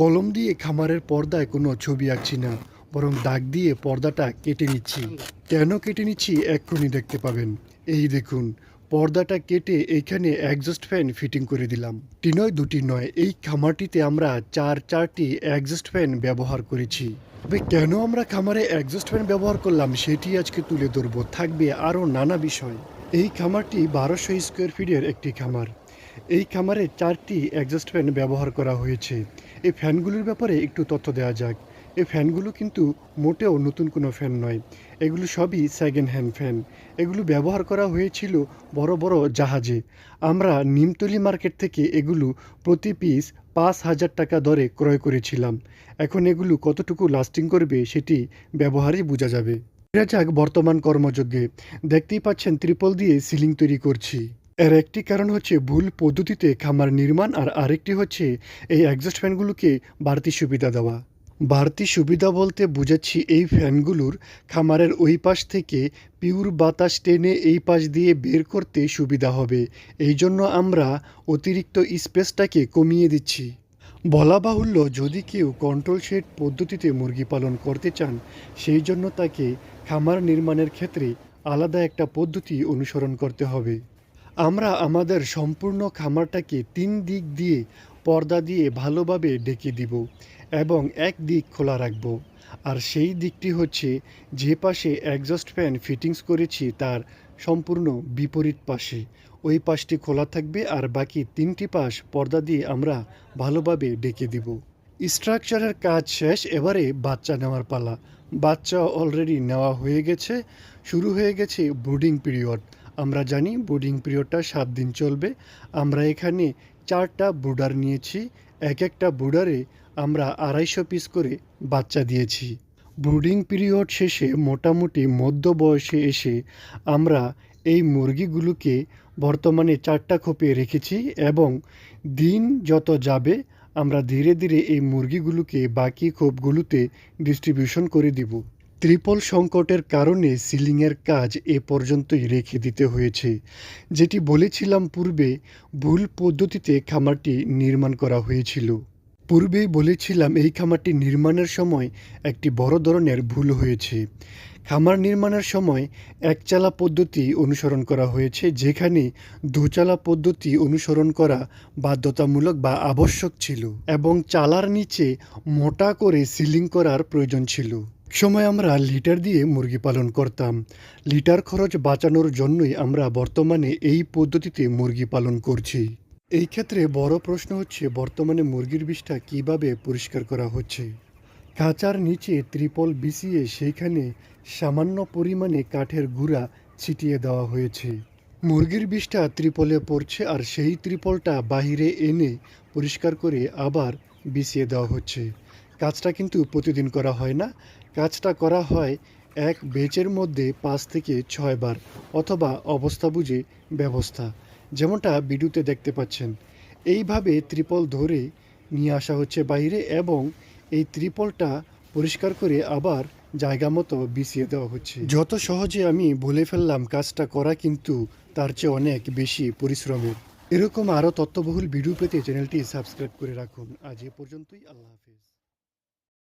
কলম দিয়ে খামারের পর্দায় কোনো ছবি আঁকছি না, বরং দাগ দিয়ে পর্দাটা কেটে নিচ্ছি। কেন কেটে নিচ্ছি এক্ষুনি দেখতে পাবেন। এই দেখুন, পর্দাটা কেটে এইখানে একজস্ট ফ্যান ফিটিং করে দিলাম। নয় দুটি নয়, এই খামারটিতে আমরা চার চারটি একজস্ট ফ্যান ব্যবহার করেছি। তবে কেন আমরা খামারে একজস্ট ফ্যান ব্যবহার করলাম সেটি আজকে তুলে ধরবো। থাকবে আরও নানা বিষয়। এই খামারটি বারোশো স্কোয়ার ফিটের একটি খামার। এই খামারে চারটি একজস্ট ফ্যান ব্যবহার করা হয়েছে। এই ফ্যানগুলোর ব্যাপারে একটু তথ্য দেওয়া যাক। এই ফ্যানগুলো কিন্তু মোটেও নতুন কোনো ফ্যান নয়। এগুলো সবই সেকেন্ড হ্যান্ড ফ্যান। এগুলো ব্যবহার করা হয়েছিল বড় বড় জাহাজে। আমরা নিমতলি মার্কেট থেকে এগুলো প্রতি পিস পাঁচ হাজার টাকা দরে ক্রয় করেছিলাম। এখন এগুলো কতটুকু লাস্টিং করবে সেটি ব্যবহারই বোঝা যাবে। ফিরে যাক বর্তমান কর্মযজ্ঞে। দেখতেই পাচ্ছেন ত্রিপল দিয়ে সিলিং তৈরি করছি। এর একটি কারণ হচ্ছে ভুল পদ্ধতিতে খামার নির্মাণ আর আরেকটি হচ্ছে এই অ্যাডজাস্ট ফ্যানগুলোকে বাড়তি সুবিধা দেওয়া। বাড়তি সুবিধা বলতে বুঝাচ্ছি এই ফ্যানগুলোর খামারের ওই পাশ থেকে পিউর বাতাস টেনে এই পাশ দিয়ে বের করতে সুবিধা হবে। এই জন্য আমরা অতিরিক্ত স্পেসটাকে কমিয়ে দিচ্ছি। বলা বাহুল্য, যদি কেউ কন্ট্রোল শেড পদ্ধতিতে মুরগি পালন করতে চান, সেই জন্য তাকে খামার নির্মাণের ক্ষেত্রে আলাদা একটা পদ্ধতি অনুসরণ করতে হবে। আমরা আমাদের সম্পূর্ণ খামারটাকে তিন দিক দিয়ে, পর্দা দিয়ে ভালোভাবে ডেকে দিব এবং এক দিক খোলা রাখব। আর সেই দিকটি হচ্ছে, যে পাশে একজস্ট ফ্যান ফিটিংস করেছি তার সম্পূর্ণ বিপরীত পাশে। ওই পাশটি খোলা থাকবে আর বাকি তিনটি পাশ পর্দা দিয়ে আমরা ভালোভাবে ডেকে দিব। স্ট্রাকচারের কাজ শেষ, এবারে বাচ্চা নেওয়ার পালা। বাচ্চা অলরেডি নেওয়া হয়ে গেছে, শুরু হয়ে গেছে ব্রুডিং পিরিয়ড। আমরা জানি ব্রুডিং পিরিয়ডটা সাত দিন চলবে। আমরা এখানে চারটা ব্রুডার নিয়েছি। এক একটা ব্রুডারে আমরা আড়াইশো পিস করে বাচ্চা দিয়েছি। ব্রুডিং পিরিয়ড শেষে মোটামুটি মধ্য বয়সে এসে আমরা এই মুরগিগুলোকে বর্তমানে চারটা খোপে রেখেছি এবং দিন যত যাবে, আমরা ধীরে ধীরে এই মুরগিগুলোকে বাকি খোপগুলোতে ডিস্ট্রিবিউশন করে দিব। ত্রিপল সংকটের কারণে সিলিংয়ের কাজ এ পর্যন্তই রেখে দিতে হয়েছে। যেটি বলেছিলাম পূর্বে, ভুল পদ্ধতিতে খামারটি নির্মাণ করা হয়েছিল। পূর্বেই বলেছিলাম এই খামারটি নির্মাণের সময় একটি বড় ধরনের ভুল হয়েছে। খামার নির্মাণের সময় একচালা পদ্ধতি অনুসরণ করা হয়েছে, যেখানে দুচালা পদ্ধতি অনুসরণ করা বাধ্যতামূলক বা আবশ্যক ছিল এবং চালার নিচে মোটা করে সিলিং করার প্রয়োজন ছিল। সময় আমরা লিটার দিয়ে মুরগি পালন করতাম। লিটার খরচ বাঁচানোর জন্যই আমরা বর্তমানে এই পদ্ধতিতে মুরগি পালন করছি। এই ক্ষেত্রে বড় প্রশ্ন হচ্ছে, বর্তমানে মুরগির বিষটা কীভাবে পরিষ্কার করা হচ্ছে? খাঁচার নিচে ত্রিপল বিছিয়ে সেইখানে সামান্য পরিমাণে কাঠের গুঁড়া ছিটিয়ে দেওয়া হয়েছে। মুরগির বিষটা ত্রিপলে পড়ছে আর সেই ত্রিপলটা বাহিরে এনে পরিষ্কার করে আবার বিছিয়ে দেওয়া হচ্ছে। কাজটা কিন্তু প্রতিদিন করা হয় না কাজটা করা হয় এক বেচের মধ্যে পাঁচ থেকে ছয় বার অথবা অবস্থা বুঝে ব্যবস্থা, যেমনটা ভিডিওতে দেখতে পাচ্ছেন। এইভাবে ত্রিপল ধরে নিয়ে আসা হচ্ছে বাইরে এবং এই ত্রিপলটা পরিষ্কার করে আবার জায়গা মতো বিছিয়ে দেওয়া হচ্ছে। যত সহজে আমি বলে ফেললাম কাজটা করা কিন্তু তার চেয়ে অনেক বেশি পরিশ্রমের। এরকম আরও তথ্যবহুল ভিডিও পেতে চ্যানেলটি সাবস্ক্রাইব করে রাখুন। আজ এ পর্যন্তই, আল্লাহ হাফিজ।